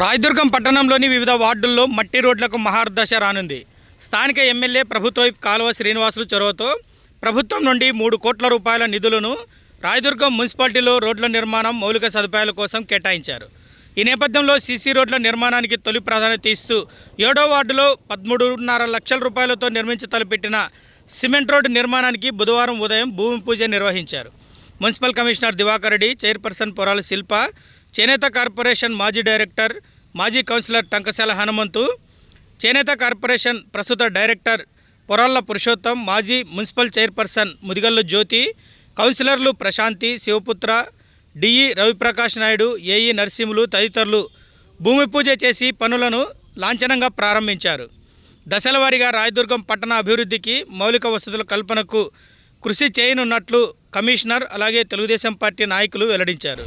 రాయదుర్గం పట్టణంలోని వివిధ వార్డుల్లో మట్టి రోడ్లకు మహార్దశ రానుంది. స్థానిక ఎమ్మెల్యే ప్రభుత్వ కాలువ శ్రీనివాసులు చొరవతో ప్రభుత్వం నుండి మూడు కోట్ల రూపాయల నిధులను రాయదుర్గం మున్సిపాలిటీలో రోడ్ల నిర్మాణం మౌలిక సదుపాయాల కోసం కేటాయించారు. ఈ నేపథ్యంలో సీసీ రోడ్ల నిర్మాణానికి తొలి ప్రాధాన్యత ఇస్తూ ఏడో వార్డులో పదమూడున్నర లక్షల రూపాయలతో నిర్మించి తలపెట్టిన సిమెంట్ రోడ్డు నిర్మాణానికి బుధవారం ఉదయం భూమి పూజ నిర్వహించారు. Municipal commissioner Divakar Reddy chairperson Porala Shilpa చేనేత కార్పొరేషన్ మాజీ డైరెక్టర్ మాజీ కౌన్సిలర్ టంకశాల హనుమంతు చేనేత కార్పొరేషన్ ప్రస్తుత డైరెక్టర్ పొరాళ్ళ పురుషోత్తం మాజీ మున్సిపల్ చైర్పర్సన్ ముదిగల్లు జ్యోతి కౌన్సిలర్లు ప్రశాంతి శివపుత్ర డిఈ రవిప్రకాష్ నాయుడు ఏఈ నరసింహులు తదితరులు భూమి పూజ చేసి పనులను లాంఛనంగా ప్రారంభించారు. దశలవారీగా రాయదుర్గం పట్టణ అభివృద్ధికి మౌలిక వసతుల కల్పనకు కృషి చేయనున్నట్లు కమిషనర్ అలాగే తెలుగుదేశం పార్టీ నాయకులు వెల్లడించారు.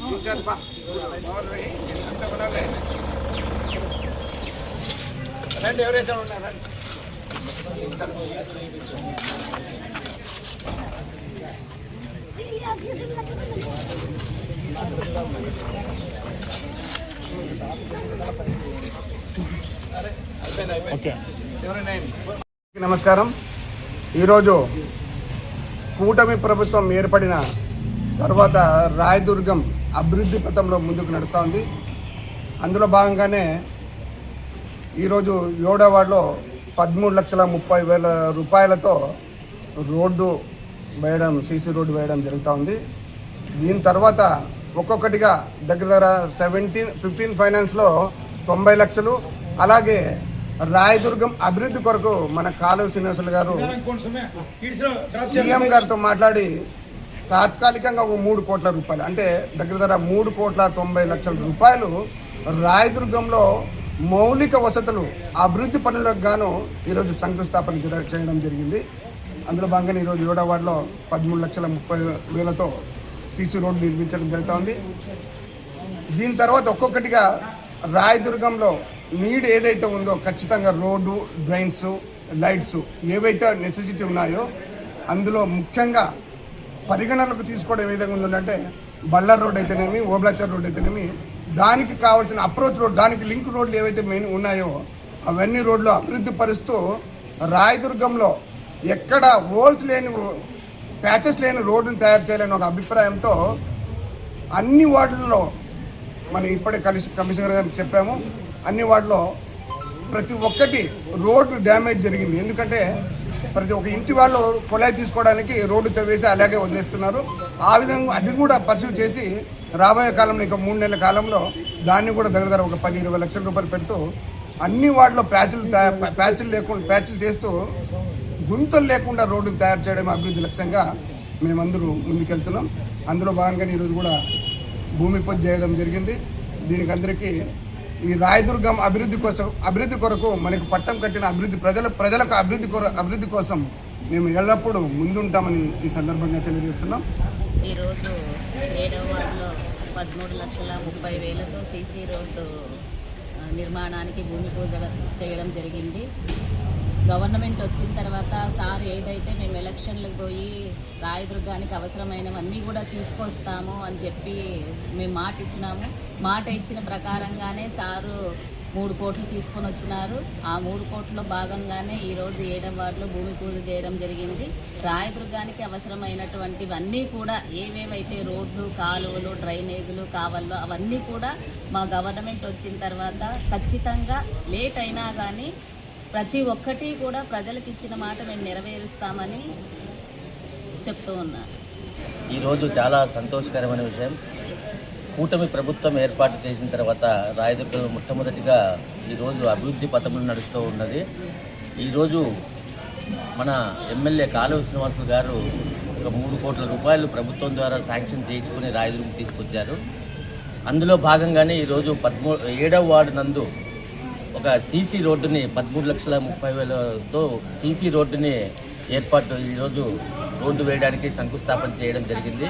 వర్క్ రండి ఎవరైతే ఉన్నారా అయిపోయింది అయిపోయింది ఎవరైనా నమస్కారం ఈరోజు కూటమి ప్రభుత్వం ఏర్పడిన తర్వాత రాయదుర్గం అభివృద్ధి పథంలో ముందుకు నడుస్తోంది అందులో భాగంగానే ఈరోజు ఏడో వార్డులో పదమూడు లక్షల ముప్పై వేల రూపాయలతో రోడ్డు వేయడం సీసీ రోడ్డు వేయడం జరుగుతూ ఉంది. దీని తర్వాత ఒక్కొక్కటిగా దగ్గర దగ్గర సెవెంటీన్ ఫిఫ్టీన్ ఫైనాన్స్లో తొంభై లక్షలు. అలాగే రాయదుర్గం అభివృద్ధి కొరకు మన కాలువ శ్రీనివాసులు గారు సీఎం గారితో మాట్లాడి తాత్కాలికంగా ఒక మూడు కోట్ల రూపాయలు. అంటే దగ్గర దగ్గర మూడు కోట్ల తొంభై లక్షల రూపాయలు రాయదుర్గంలో మౌలిక వసతులు అభివృద్ధి పనులకు గాను ఈరోజు శంకుస్థాపన చేయడం జరిగింది. అందులో భాగంగా ఈరోజు ఏడో వార్డులో పదమూడు లక్షల ముప్పై వేలతో సీసీ రోడ్డు నిర్మించడం జరుగుతోంది. దీని తర్వాత ఒక్కొక్కటిగా రాయదుర్గంలో నీడ్ ఏదైతే ఉందో ఖచ్చితంగా రోడ్డు డ్రైన్స్ లైట్స్ ఏవైతే నెసెసిటీ ఉన్నాయో అందులో ముఖ్యంగా పరిగణనకు తీసుకోవడం ఏ విధంగా ఉందంటే బళ్ళార్ రోడ్ అయితేనేమి ఓబ్లాచర్ రోడ్ అయితేనేమి దానికి కావాల్సిన అప్రోచ్ రోడ్ దానికి లింక్ రోడ్లు ఏవైతే మెయిన్ ఉన్నాయో అవన్నీ రోడ్లు అభివృద్ధి పరుస్తూ రాయదుర్గంలో ఎక్కడ హోల్స్ లేని ప్యాచెస్ లేని రోడ్డును తయారు చేయాలని ఒక అభిప్రాయంతో అన్ని వార్డులలో మనం ఇప్పుడే కలిసి కమిషనర్ గారికి చెప్పాము అన్ని వార్డులో ప్రతి ఒక్కటి రోడ్డు డ్యామేజ్ జరిగింది. ఎందుకంటే ప్రతి ఒక్క ఇంటి వాళ్ళు కొలాయి తీసుకోవడానికి రోడ్డు తవ్వేసి అలాగే వదిలేస్తున్నారు. ఆ విధంగా అది కూడా పర్సూ చేసి రాబోయే కాలంలో ఇంకా మూడు నెలల కాలంలో దాన్ని కూడా దగ్గర ఒక పది ఇరవై లక్షల రూపాయలు పెడుతూ అన్ని వాటిలో ప్యాచులు తయా- ప్యాచులు లేకుండా ప్యాచులు చేస్తూ గుంతలు లేకుండా రోడ్డు తయారు చేయడం అభివృద్ధి లక్ష్యంగా మేమందరూ ముందుకెళ్తున్నాం. అందులో భాగంగా ఈరోజు కూడా భూమి పూజ చేయడం జరిగింది. దీనికి అందరికీ ఈ రాయదుర్గం అభివృద్ధి కోసం అభివృద్ధి కొరకు మనకు పట్టం కట్టిన అభివృద్ధి ప్రజల ప్రజలకు అభివృద్ధి కొర అభివృద్ధి కోసం మేము ఎల్లప్పుడూ ముందుంటామని ఈ సందర్భంగా తెలియజేస్తున్నాం. ఈరోజు ఏడవ వార్డులో పదమూడు లక్షల ముప్పై వేలతో సీసీ రోడ్డు నిర్మాణానికి భూమి పూజ చేయడం జరిగింది. గవర్నమెంట్ వచ్చిన తర్వాత సార్ ఏదైతే మేము ఎలక్షన్లకు పోయి రాయదుర్గానికి అవసరమైనవన్నీ కూడా తీసుకొస్తాము అని చెప్పి మేము మాట ఇచ్చినాము. మాట ఇచ్చిన ప్రకారంగానే సారు మూడు కోట్లు తీసుకొని వచ్చినారు. ఆ మూడు కోట్ల భాగంగానే ఈరోజు ఏడవ వార్డులో భూమి పూజ చేయడం జరిగింది. రాయదుర్గానికి అవసరమైనటువంటివన్నీ కూడా ఏవేవైతే రోడ్లు కాలువలు డ్రైనేజీలు కావాలో అవన్నీ కూడా మా గవర్నమెంట్ వచ్చిన తర్వాత ఖచ్చితంగా లేట్ అయినా కానీ ప్రతి ఒక్కటి కూడా ప్రజలకు ఇచ్చిన మాట మేము నెరవేరుస్తామని చెప్తూ ఉన్నారు ఈరోజు చాలా సంతోషకరమైన విషయం. కూటమి ప్రభుత్వం ఏర్పాటు చేసిన తర్వాత రాయదుర్గం మొట్టమొదటిగా ఈరోజు అభివృద్ధి పథములు నడుస్తూ ఉన్నది. ఈరోజు మన ఎమ్మెల్యే కాలువ శ్రీనివాసులు గారు ఒక మూడు కోట్ల రూపాయలు ప్రభుత్వం ద్వారా శాంక్షన్ చేయించుకుని రాయదుర్గం తీసుకొచ్చారు. అందులో భాగంగానే ఈరోజు పదమూ ఏడవ వార్డు నందు ఒక సీసీ రోడ్డుని పదమూడు లక్షల ముప్పై వేలతో సీసీ రోడ్డుని ఏర్పాటు ఈరోజు రోడ్డు వేయడానికి శంకుస్థాపన చేయడం జరిగింది.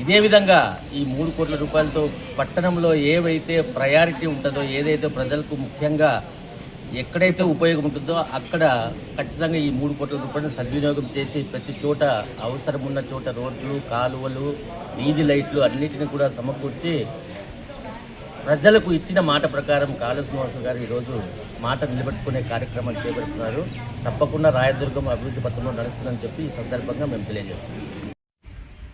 ఇదే విధంగా ఈ మూడు కోట్ల రూపాయలతో పట్టణంలో ఏవైతే ప్రయారిటీ ఉంటుందో ఏదైతే ప్రజలకు ముఖ్యంగా ఎక్కడైతే ఉపయోగం ఉంటుందో అక్కడ ఖచ్చితంగా ఈ మూడు కోట్ల రూపాయలను సద్వినియోగం చేసి ప్రతి చోట అవసరం ఉన్న చోట రోడ్లు కాలువలు వీధి లైట్లు అన్నిటిని కూడా సమకూర్చి ప్రజలకు ఇచ్చిన మాట ప్రకారం కాళ శ్రీనివాస గారు ఈరోజు మాట నిలబెట్టుకునే కార్యక్రమాలు చేపడుతున్నారు. తప్పకుండా రాయదుర్గం అభివృద్ధి పథకంలో నడుస్తుందని చెప్పి ఈ సందర్భంగా మేము తెలియజేస్తున్నాం.